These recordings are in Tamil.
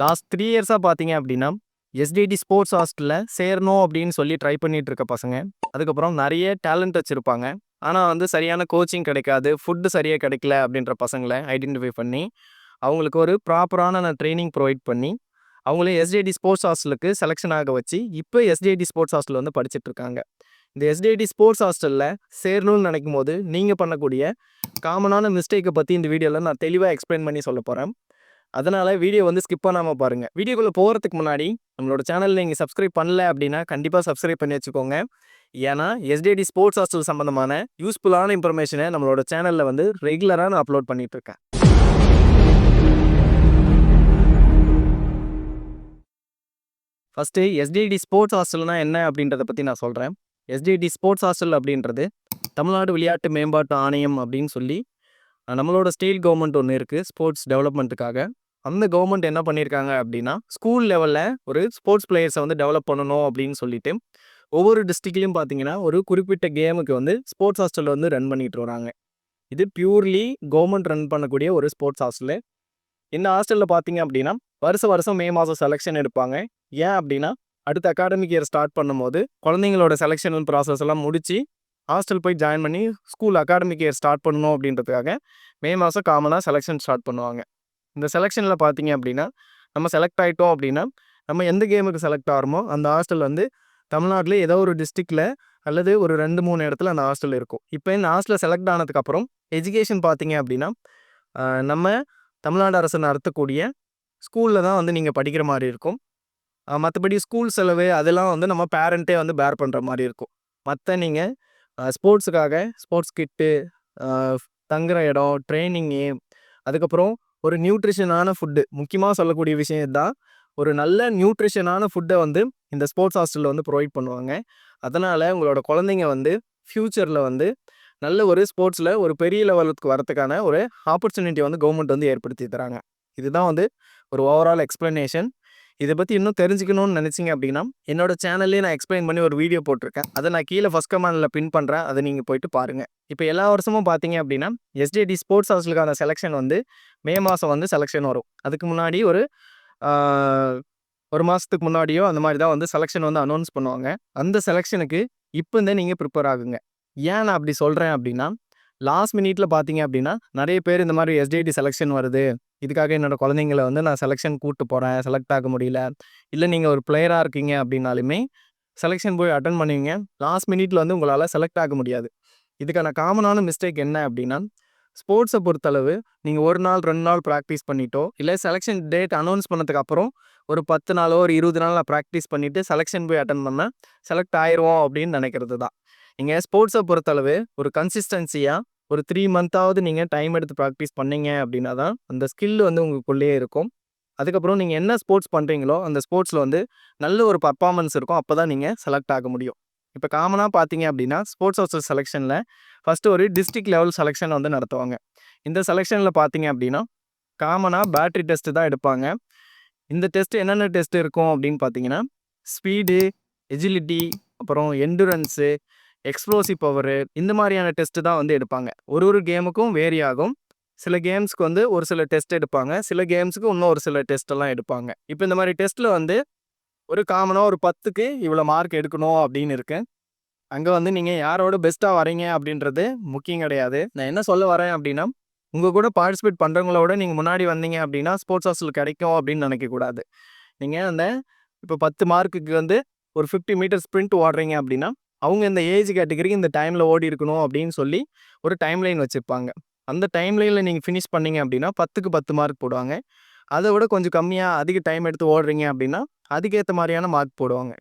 லாஸ்ட் த்ரீ இயர்ஸாக பார்த்தீங்க அப்படின்னா எஸ்டிடி ஸ்போர்ட்ஸ் ஹாஸ்டலில் சேரணும் அப்படின்னு சொல்லி ட்ரை பண்ணிட்டு இருக்க பசங்க. அதுக்கப்புறம் நிறைய டேலண்ட் வச்சுருப்பாங்க. ஆனால் வந்து சரியான கோச்சிங் கிடைக்காது ஃபுட்டு சரியாக கிடைக்கல அப்படின்ற பசங்களை ஐடென்டிஃபை பண்ணி அவங்களுக்கு ஒரு ப்ராப்பரான ட்ரைனிங் ப்ரொவைட் பண்ணி அவங்களே எஸ்டிடி ஸ்போர்ட்ஸ் ஹாஸ்டலுக்கு செலெக்ஷன் ஆக வச்சு இப்போ எஸ்டிடி ஸ்போர்ட்ஸ் ஹாஸ்டல் வந்து படிச்சுட்டு இருக்காங்க. இந்த எஸ்டிடி ஸ்போர்ட்ஸ் ஹாஸ்டலில் சேரணும்னு நினைக்கும் போது நீங்கள் பண்ணக்கூடிய காமனான மிஸ்டேக்கை பற்றி இந்த வீடியோவில் நான் தெளிவாக எக்ஸ்பிளைன் பண்ணி சொல்ல போகிறேன் அதனால் வீடியோ வந்து ஸ்கிப் பண்ணாமல் பாருங்கள் வீடியோக்குள்ளே போகிறதுக்கு முன்னாடி நம்மளோட சேனலில் நீங்கள் சப்ஸ்கிரைப் பண்ணல அப்படின்னா கண்டிப்பாக சப்ஸ்கிரைப் பண்ணி வச்சுக்கோங்க. ஏன்னா எஸ்டிடி ஸ்போர்ட்ஸ் ஹாஸ்டல் சம்மந்தமான யூஸ்ஃபுல்லான இன்ஃபர்மேஷனை நம்மளோட சேனலில் வந்து ரெகுலராக நான் அப்லோட் பண்ணிட்டு இருக்கேன். ஃபஸ்ட்டு எஸ்டிடி ஸ்போர்ட்ஸ் ஹாஸ்டல்னா என்ன அப்படின்றத பற்றி நான் சொல்கிறேன் எஸ்டிடி ஸ்போர்ட்ஸ் ஹாஸ்டல் அப்படின்றது தமிழ்நாடு விளையாட்டு மேம்பாட்டு ஆணையம் அப்படின்னு சொல்லி நம்மளோட ஸ்டேட் கவர்மெண்ட் ஒன்று இருக்குது ஸ்போர்ட்ஸ் டெவலப்மெண்ட்டுக்காக அந்த கவர்மெண்ட் என்ன பண்ணியிருக்காங்க அப்படின்னா ஸ்கூல் லெவலில் ஒரு ஸ்போர்ட்ஸ் பிளேயர்ஸை வந்து டெவலப் பண்ணணும் அப்படின்னு சொல்லிட்டு ஒவ்வொரு டிஸ்ட்ரிக்ட்லையும் பார்த்தீங்கன்னா ஒரு குறிப்பிட்ட கேமுக்கு வந்து ஸ்போர்ட்ஸ் ஹாஸ்டல் வந்து ரன் பண்ணிட்டு வராங்க. இது பியூர்லி கவர்மெண்ட் ரன் பண்ணக்கூடிய ஒரு ஸ்போர்ட்ஸ் ஹாஸ்டலு இந்த ஹாஸ்டலில் பார்த்தீங்க அப்படின்னா வருஷ வருஷம் மே மாதம் செலெக்ஷன் எடுப்பாங்க. ஏன் அப்படின்னா அடுத்த அகாடமிக் இயர் ஸ்டார்ட் பண்ணும்போது குழந்தைங்களோட செலெக்ஷன் ப்ராசஸ் எல்லாம் முடித்து ஹாஸ்டல் போய் ஜாயின் பண்ணி ஸ்கூல் அகாடமிக் இயர் ஸ்டார்ட் பண்ணணும் அப்படின்றதுக்காக மே மாதம் காமனாக செலெக்ஷன் ஸ்டார்ட் பண்ணுவாங்க. இந்த செலெக்ஷனில் பார்த்தீங்க அப்படின்னா நம்ம செலக்ட் ஆகிட்டோம் அப்படின்னா நம்ம எந்த கேமுக்கு செலக்ட் ஆகிறோமோ அந்த ஹாஸ்டல் வந்து தமிழ்நாட்டில் ஏதோ ஒரு டிஸ்ட்ரிக்டில் அல்லது ஒரு ரெண்டு மூணு இடத்துல அந்த ஹாஸ்டல் இருக்கும். இப்போ இந்த ஹாஸ்டலில் செலக்ட் ஆனதுக்கப்புறம் எஜுகேஷன் பார்த்தீங்க அப்படின்னா நம்ம தமிழ்நாடு அரசு நடத்தக்கூடிய ஸ்கூலில் தான் வந்து நீங்கள் படிக்கிற மாதிரி இருக்கும். மற்றபடி ஸ்கூல் செலவு அதெல்லாம் வந்து நம்ம பேரண்ட்டே வந்து பேர் பண்ணுற மாதிரி இருக்கும். மற்ற நீங்கள் ஸ்போர்ட்ஸுக்காக ஸ்போர்ட்ஸ் கிட்டு தங்குற இடம் ட்ரைனிங்கு அதுக்கப்புறம் ஒரு நியூட்ரிஷனான ஃபுட்டு. முக்கியமாக சொல்லக்கூடிய விஷயம் தான் ஒரு நல்ல நியூட்ரிஷனான ஃபுட்டை வந்து இந்த ஸ்போர்ட்ஸ் ஹாஸ்டலில் வந்து ப்ரொவைட் பண்ணுவாங்க. அதனால் உங்களோட குழந்தைங்க வந்து ஃப்யூச்சரில் வந்து நல்ல ஒரு ஸ்போர்ட்ஸில் ஒரு பெரிய லெவலுக்கு வரதுக்கான ஒரு ஆப்பர்ச்சுனிட்டி வந்து கவர்மெண்ட் வந்து ஏற்படுத்தி தராங்க. இதுதான் வந்து ஒரு ஓவரால் எக்ஸ்ப்ளனேஷன் இதை பற்றி இன்னும் தெரிஞ்சுக்கணும்னு நினச்சிங்க அப்படின்னா என்னோட சேனல்லே நான் எக்ஸ்பிளைன் பண்ணி ஒரு வீடியோ போட்டிருக்கேன். அதை நான் கீழே ஃபஸ்ட் கமெண்டில் பின் பண்ணுறேன் அதை நீங்கள் போயிட்டு பாருங்கள் இப்போ எல்லா வருஷமும் பார்த்தீங்க அப்படின்னா எஸ்டிடி ஸ்போர்ட்ஸ் ஹவுஸ்லுக்கான செலெக்ஷன் வந்து மே மாதம் வந்து செலெக்ஷன் வரும். அதுக்கு முன்னாடி ஒரு ஒரு மாதத்துக்கு முன்னாடியோ அந்த மாதிரி தான் வந்து செலெக்ஷன் வந்து அனௌன்ஸ் பண்ணுவாங்க. அந்த செலெக்ஷனுக்கு இப்போ இருந்தே நீங்கள் ப்ரிப்பேர் ஆகுங்க. ஏன் நான் அப்படி சொல்கிறேன் அப்படின்னா லாஸ்ட் மினிட்ல பார்த்தீங்க அப்படின்னா நிறைய பேர் இந்த மாதிரி எஸ்டிடி செலெக்ஷன் வருது. இதுக்காக என்னோடய குழந்தைங்கள வந்து நான் செலெக்ஷன் கூப்பிட்டு போகிறேன் செலக்ட் ஆக முடியல. இல்லை நீங்கள் ஒரு பிளேயராக இருக்கீங்க அப்படின்னாலுமே செலெக்ஷன் போய் அட்டன் பண்ணுவீங்க. லாஸ்ட் மினிட்ல வந்து உங்களால் செலக்ட் ஆக முடியாது. இதுக்கான காமனான மிஸ்டேக் என்ன அப்படின்னா ஸ்போர்ட்ஸை பொறுத்தளவு நீங்கள் ஒரு நாள் ரெண்டு நாள் ப்ராக்டிஸ் பண்ணிட்டோ இல்லை செலெக்ஷன் டேட் அனௌன்ஸ் பண்ணதுக்கு அப்புறம் ஒரு பத்து நாளோ ஒரு இருபது நாள் நான் ப்ராக்டிஸ் பண்ணிவிட்டு செலெக்ஷன் போய் அட்டன் பண்ணால் செலக்ட் ஆயிடுவோம் அப்படின்னு நினைக்கிறது தான். நீங்கள் ஸ்போர்ட்ஸை பொறுத்தளவு ஒரு கன்சிஸ்டன்சியாக ஒரு த்ரீ மந்த்தாவது நீங்கள் டைம் எடுத்து ப்ராக்டிஸ் பண்ணீங்க அப்படின்னா தான் அந்த ஸ்கில் வந்து உங்களுக்குள்ளேயே இருக்கும். அதுக்கப்புறம் நீங்கள் என்ன ஸ்போர்ட்ஸ் பண்ணுறீங்களோ அந்த ஸ்போர்ட்ஸில் வந்து நல்ல ஒரு பர்ஃபார்மன்ஸ் இருக்கும். அப்போ தான் நீங்கள் செலக்ட் ஆக முடியும். இப்போ காமனாக பார்த்தீங்க அப்படின்னா ஸ்போர்ட்ஸ் ஹவுசஸ் செலெக்ஷனில் ஃபஸ்ட்டு ஒரு டிஸ்ட்ரிக்ட் லெவல் செலெக்ஷன் வந்து நடத்துவாங்க. இந்த செலெக்ஷனில் பார்த்தீங்க அப்படின்னா காமனாக பேட்ரி டெஸ்ட்டு தான் எடுப்பாங்க. இந்த டெஸ்ட் என்னென்ன டெஸ்ட் இருக்கும் அப்படின்னு பார்த்தீங்கன்னா ஸ்பீடு எஜிலிட்டி அப்புறம் எண்டுரன்ஸு எக்ஸ்ப்ளோசிவ் பவரு இந்த மாதிரியான டெஸ்ட்டு தான் வந்து எடுப்பாங்க. ஒரு ஒரு கேமுக்கும் வேரி ஆகும். சில கேம்ஸ்க்கு வந்து ஒரு சில டெஸ்ட் எடுப்பாங்க. சில கேம்ஸுக்கு இன்னும் ஒரு சில டெஸ்ட் எல்லாம் எடுப்பாங்க. இப்போ இந்த மாதிரி டெஸ்ட்டில் வந்து ஒரு காமனாக ஒரு பத்துக்கு இவ்வளோ மார்க் எடுக்கணும் அப்படின்னு இருக்கு. அங்கே வந்து நீங்கள் யாரோட பெஸ்ட்டாக வரீங்க அப்படின்றது முக்கியம் கிடையாது. நான் என்ன சொல்ல வரேன் அப்படின்னா உங்கள் கூட பார்ட்டிசிபேட் பண்ணுறவங்களோட நீங்கள் முன்னாடி வந்தீங்க அப்படின்னா ஸ்போர்ட்ஸ் ஹாஸ்டல் கிடைக்கும் அப்படின்னு நினைக்கக்கூடாது நீங்கள் அந்த இப்போ பத்து மார்க்குக்கு வந்து ஒரு ஃபிஃப்டி மீட்டர் ஸ்ப்ரிண்ட் ஓடுறீங்க அப்படின்னா அவங்க இந்த ஏஜ் கேட்டகரிக்கு இந்த டைமில் ஓடி இருக்கணும் அப்படின்னு சொல்லி ஒரு டைம் லைன் வச்சுருப்பாங்க. அந்த டைம் லைனில் நீங்கள் ஃபினிஷ் பண்ணீங்க அப்படின்னா பத்துக்கு பத்து மார்க் போடுவாங்க. அதை விட கொஞ்சம் கம்மியாக அதிக டைம் எடுத்து ஓடுறீங்க அப்படின்னா அதுக்கேற்ற மாதிரியான மார்க் போடுவாங்க.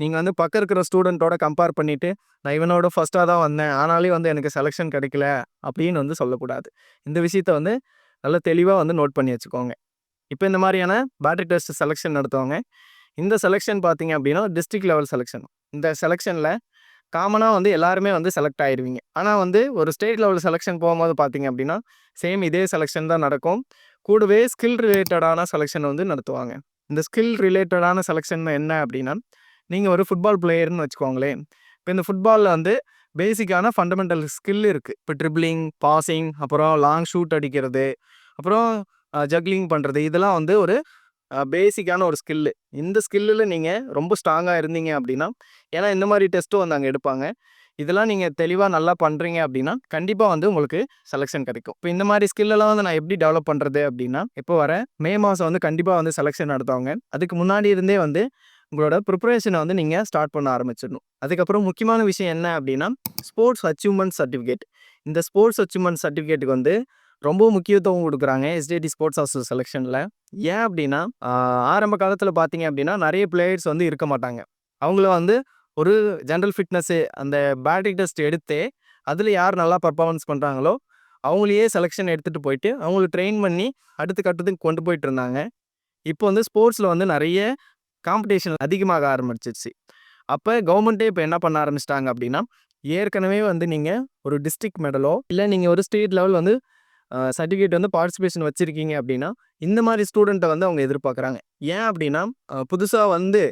நீங்கள் வந்து பக்கம் இருக்கிற ஸ்டூடெண்ட்டோட கம்பேர் பண்ணிவிட்டு நான் இவனோட ஃபஸ்ட்டாக தான் வந்தேன். ஆனாலே வந்து எனக்கு செலெக்ஷன் கிடைக்கல. அப்படின்னு வந்து சொல்லக்கூடாது. இந்த விஷயத்த வந்து நல்லா தெளிவாக வந்து நோட் பண்ணி வச்சுக்கோங்க. இப்போ இந்த மாதிரியான பேட்ரி டெஸ்ட் செலெக்ஷன் நடத்துவாங்க. இந்த செலெக்ஷன் பார்த்தீங்க அப்படின்னா டிஸ்ட்ரிக்ட் லெவல் செலெக்ஷன் இந்த செலெக்ஷனில் காமனாக வந்து எல்லாருமே வந்து செலக்ட் ஆயிடுவீங்க ஆனால் வந்து ஒரு ஸ்டேட் லெவல் செலெக்ஷன் போகும்போது பார்த்தீங்க அப்படின்னா சேம் இதே செலெக்ஷன் தான் நடக்கும். கூடவே ஸ்கில் ரிலேட்டடான செலெக்ஷன் வந்து நடத்துவாங்க. இந்த ஸ்கில் ரிலேட்டடான செலெக்ஷன் என்ன அப்படின்னா நீங்கள் ஒரு ஃபுட்பால் பிளேயர்னு வச்சுக்கோங்களேன். இப்போ இந்த ஃபுட்பாலில் வந்து பேசிக்கான ஃபண்டமெண்டல் ஸ்கில் இருக்குது இப்போ ட்ரிப்ளிங் பாசிங் அப்புறம் லாங் ஷூட் அடிக்கிறது அப்புறம் ஜக்லிங் பண்ணுறது இதெல்லாம் வந்து ஒரு பேசிக்கான ஒரு ஸ்கில்லு. இந்த ஸ்கில்லில் நீங்கள் ரொம்ப ஸ்ட்ராங்காக இருந்தீங்க அப்படின்னா ஏன்னா இந்த மாதிரி டெஸ்ட்டும் வந்து அங்கே எடுப்பாங்க. இதெல்லாம் நீங்கள் தெளிவாக நல்லா பண்ணுறீங்க அப்படின்னா கண்டிப்பாக வந்து உங்களுக்கு செலெக்ஷன் கிடைக்கும். இப்போ இந்த மாதிரி ஸ்கில்லெல்லாம் வந்து நான் எப்படி டெவலப் பண்ணுறது அப்படின்னா இப்போ வர மே மாதம் வந்து கண்டிப்பாக வந்து செலெக்ஷன் நடத்துவாங்க. அதுக்கு முன்னாடி இருந்தே வந்து உங்களோட ப்ரிப்பரேஷனை வந்து நீங்கள் ஸ்டார்ட் பண்ண ஆரம்பிச்சிடணும். அதுக்கப்புறம் முக்கியமான விஷயம் என்ன அப்படின்னா ஸ்போர்ட்ஸ் அச்சீவ்மெண்ட் சர்டிஃபிகேட் இந்த ஸ்போர்ட்ஸ் அச்சீவ்மெண்ட் சர்டிஃபிகேட்டுக்கு வந்து ரொம்ப முக்கியத்துவம் கொடுக்குறாங்க எஸ்டிடி ஸ்போர்ட்ஸ் ஹாஸ்டல் செலெக்ஷனில் ஏன் அப்படின்னா ஆரம்ப காலத்தில் பார்த்தீங்க அப்படின்னா நிறைய பிளேயர்ஸ் வந்து இருக்க மாட்டாங்க. அவங்கள வந்து ஒரு ஜென்ரல் ஃபிட்னஸ்ஸு அந்த பேட்டரி டெஸ்ட் எடுத்தே அதில் யார் நல்லா பர்ஃபார்மன்ஸ் பண்ணுறாங்களோ அவங்களையே செலெக்ஷன் எடுத்துகிட்டு போயிட்டு அவங்களுக்கு ட்ரெயின் பண்ணி அடுத்த கட்டத்துக்கு கொண்டு போயிட்டு இருந்தாங்க. இப்போ வந்து ஸ்போர்ட்ஸில் வந்து நிறைய காம்படிஷன் அதிகமாக ஆரம்பிச்சிருச்சு. அப்போ கவர்மெண்ட்டே இப்போ என்ன பண்ண ஆரம்பிச்சிட்டாங்க அப்படின்னா ஏற்கனவே வந்து நீங்கள் ஒரு டிஸ்ட்ரிக்ட் மெடலோ இல்லை நீங்கள் ஒரு ஸ்டேட் லெவல் வந்து சர்டிஃபிகேட் வந்து பார்ட்டிசிபேஷன் வச்சுருக்கீங்க அப்படின்னா இந்த மாதிரி ஸ்டூடெண்ட்டை வந்து அவங்க எதிர்பார்க்குறாங்க. ஏன் அப்படின்னா புதுசாக வந்து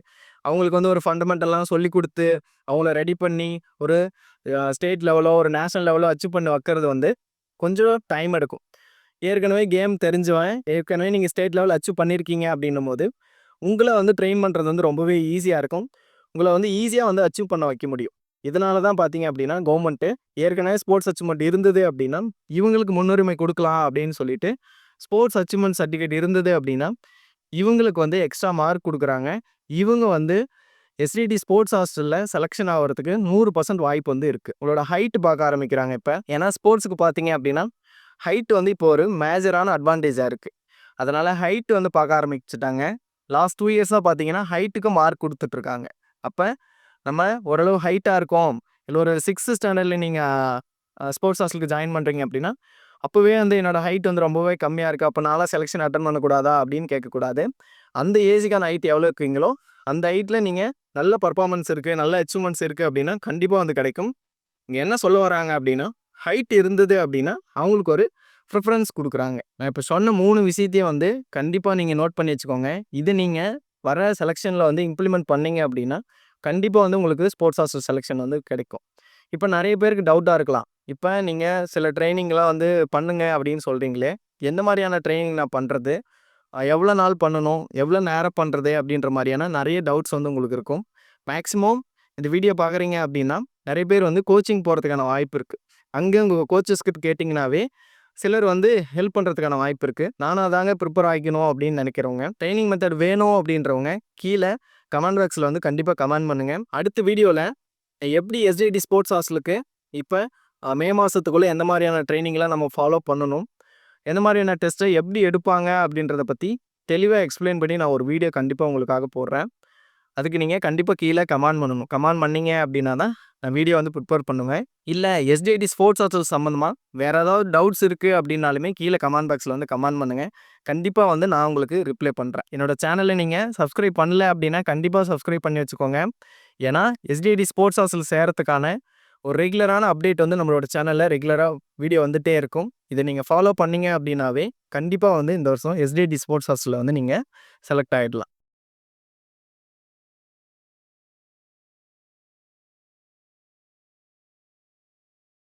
அவங்களுக்கு வந்து ஒரு ஃபண்டமெண்டல்லாம் சொல்லி கொடுத்து அவங்கள ரெடி பண்ணி ஒரு ஸ்டேட் லெவலோ ஒரு நேஷனல் லெவலோ அச்சீவ் பண்ணி வைக்கிறது வந்து கொஞ்சம் டைம் எடுக்கும். ஏற்கனவே கேம் தெரிஞ்சுவேன் ஏற்கனவே நீங்கள் ஸ்டேட் லெவல் அச்சீவ் பண்ணியிருக்கீங்க அப்படின்னும் போது உங்களை வந்து ட்ரெயின் பண்ணுறது வந்து ரொம்பவே ஈஸியாக இருக்கும். உங்களை வந்து ஈஸியாக வந்து அச்சீவ் பண்ண வைக்க முடியும். இதனால தான் பார்த்தீங்க அப்படின்னா கவர்மெண்ட்டு ஏற்கனவே ஸ்போர்ட்ஸ் அச்சீவ்மெண்ட் இருந்தது அப்படின்னா இவங்களுக்கு முன்னுரிமை கொடுக்கலாம் அப்படின்னு சொல்லிட்டு ஸ்போர்ட்ஸ் அச்சீவ்மெண்ட் சர்டிஃபிகேட் இருந்தது அப்படின்னா இவங்களுக்கு வந்து எக்ஸ்ட்ரா மார்க் கொடுக்குறாங்க. இவங்க வந்து எஸ்டிடி ஸ்போர்ட்ஸ் ஹாஸ்டலில் செலெக்ஷன் ஆகிறதுக்கு நூறு பர்சன்ட் வாய்ப்பு வந்து இருக்குது உங்களோட ஹைட் பார்க்க ஆரம்பிக்கிறாங்க இப்போ. ஏன்னா ஸ்போர்ட்ஸுக்கு பார்த்தீங்க அப்படின்னா ஹைட் வந்து இப்போ ஒரு மேஜரான அட்வான்டேஜாக இருக்குது அதனால் ஹைட் வந்து பார்க்க ஆரம்பிச்சிட்டாங்க. லாஸ்ட் டூ இயர்ஸாக பார்த்தீங்கன்னா ஹைட்டுக்கு மார்க் கொடுத்துட்ருக்காங்க அப்போ நம்ம ஓரளவு ஹைட்டாக இருக்கோம். இல்லை ஒரு சிக்ஸ்த்து ஸ்டாண்டர்டில் நீங்கள் ஸ்போர்ட்ஸ் ஹாஸ்டலுக்கு ஜாயின் பண்ணுறீங்க அப்படின்னா அப்போவே வந்து என்னோடய ஹைட் வந்து ரொம்பவே கம்மியாக இருக்குது அப்போ நான்லாம் செலெக்ஷன் அட்டன் பண்ணக்கூடாதா அப்படின்னு கேட்கக்கூடாது. அந்த ஏஜுக்கான ஹைட் எவ்வளோ இருக்கீங்களோ அந்த ஹைட்டில் நீங்கள் நல்ல பர்ஃபார்மன்ஸ் இருக்குது நல்ல அச்சீவ்மெண்ட்ஸ் இருக்குது அப்படின்னா கண்டிப்பாக வந்து கிடைக்கும். இங்கே என்ன சொல்ல வராங்க அப்படின்னா ஹைட் இருந்தது அப்படின்னா அவங்களுக்கு ஒரு ப்ரிஃபரன்ஸ் கொடுக்குறாங்க. நான் இப்போ சொன்ன மூணு விஷயத்தையும் வந்து கண்டிப்பாக நீங்கள் நோட் பண்ணி வச்சுக்கோங்க. இது நீங்கள் வர செலெக்ஷனில் வந்து இம்ப்ளிமெண்ட் பண்ணீங்க அப்படின்னா கண்டிப்பாக வந்து உங்களுக்கு ஸ்போர்ட்ஸ் ஹாஸ்டல் செலெக்ஷன் வந்து கிடைக்கும். இப்போ நிறைய பேருக்கு டவுட்டாக இருக்கலாம். இப்போ நீங்கள் சில ட்ரைனிங்லாம் வந்து பண்ணுங்க அப்படின்னு சொல்கிறீங்களே எந்த மாதிரியான ட்ரைனிங் நான் பண்ணுறது எவ்வளோ நாள் பண்ணணும்? எவ்வளோ நேரம் பண்ணுறது அப்படின்ற மாதிரியான நிறைய டவுட்ஸ் வந்து உங்களுக்கு இருக்கும். மேக்ஸிமம் இந்த வீடியோ பார்க்குறீங்க அப்படின்னா நிறைய பேர் வந்து கோச்சிங் போகிறதுக்கான வாய்ப்பு இருக்குது அங்கே உங்கள் கோச்சஸ்கிட்ட கேட்டிங்கனாவே சிலர் வந்து ஹெல்ப் பண்ணுறதுக்கான வாய்ப்பு இருக்குது நானாக தாங்க ப்ரிப்பேர் ஆகிக்கணும் அப்படின்னு நினைக்கிறவங்க ட்ரைனிங் மெத்தட் வேணும் அப்படின்றவங்க கீழே கமெண்ட் பாக்ஸில் வந்து கண்டிப்பாக கமெண்ட் பண்ணுங்கள் அடுத்த வீடியோவில் எப்படி எஸ்டிடி ஸ்போர்ட்ஸ் ஹாஸ்டலுக்கு இப்போ மே மாதத்துக்குள்ளே எந்த மாதிரியான ட்ரைனிங்லாம் நம்ம ஃபாலோ பண்ணணும் எந்த மாதிரியான டெஸ்ட்டை எப்படி எடுப்பாங்க அப்படின்றத பற்றி தெளிவாக எக்ஸ்பிளைன் பண்ணி நான் ஒரு வீடியோ கண்டிப்பாக உங்களுக்காக போடுறேன். அதுக்கு நீங்கள் கண்டிப்பாக கீழே கமெண்ட் பண்ணணும். கமெண்ட் பண்ணீங்க அப்படின்னா தான் வீடியோ வந்து ப்ரிப்பேர் பண்ணுவேன். இல்லை எஸ்டிஐடி ஸ்போர்ட்ஸ் ஹாஸ்டல் சம்மந்தமாக வேறு ஏதாவது டவுட்ஸ் இருக்குது அப்படின்னாலுமே கீழே கமெண்ட் பாக்ஸில் வந்து கமெண்ட் பண்ணுங்கள் கண்டிப்பாக வந்து நான் உங்களுக்கு ரிப்ளை பண்ணுறேன் என்னோடய சேனலை நீங்கள் சப்ஸ்கிரைப் பண்ணல அப்படின்னா கண்டிப்பாக சப்ஸ்கிரைப் பண்ணி வச்சுக்கோங்க. ஏன்னா எஸ்டிஐடி ஸ்போர்ட்ஸ் ஹாஸ்டல் சேரத்துக்கான ஒரு ரெகுலரான அப்டேட் வந்து நம்மளோட சேனலில் ரெகுலராக வீடியோ வந்துகிட்டே இருக்கும். இதை நீங்கள் ஃபாலோ பண்ணீங்க அப்படின்னாவே கண்டிப்பாக வந்து இந்த வருஷம் எஸ்டிடி ஸ்போர்ட்ஸ் ஹாஸ்டலில் வந்து நீங்கள் செலக்ட் ஆகிடலாம்